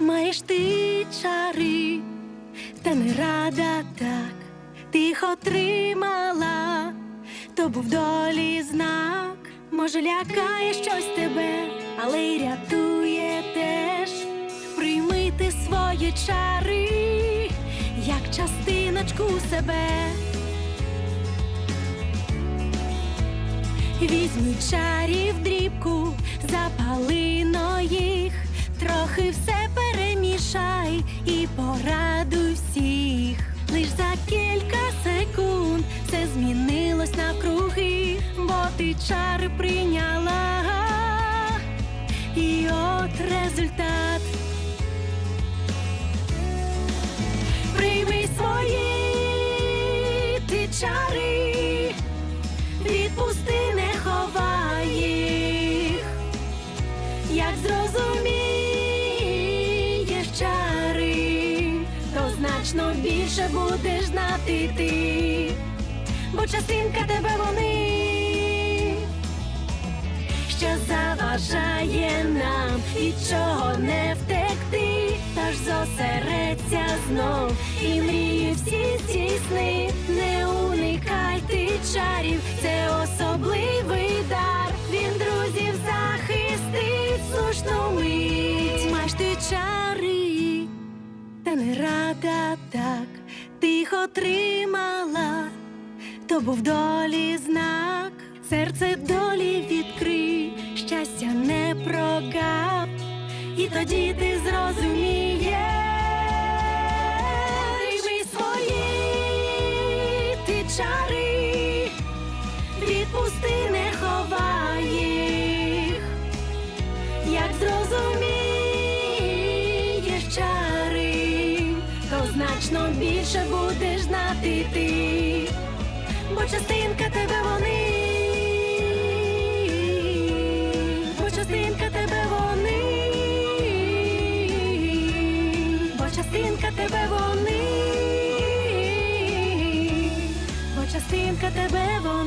Маєш ти чари, та не рада так, ти їх отримала, то був долі знак, може, лякає щось тебе, але й рятує теж. Прийми ти свої чари, як частиночку себе. Візьми чарів дрібку, запалино порадуй всіх. Лиш за кілька секунд все змінилось навкруги, бо ти чари прийняла. І от результат. Прийми свої ти чари. Значно більше будеш знати ти, бо частинка тебе вони, що заважає нам, від чого не втекти, тож зосередься знов і мрії всі здійсни, не уникай ти чарів, це особливий не рада так, ти їх отримала, то був долі знак, серце долі відкрий, щастя не прогав, і тоді ти зрозумієш. Прийми свої ти чари, відпусти, не значно більше будеш знати ти, бо частинка тебе вони, бо частинка тебе вони, бо частинка тебе вони, бо частинка тебе вони.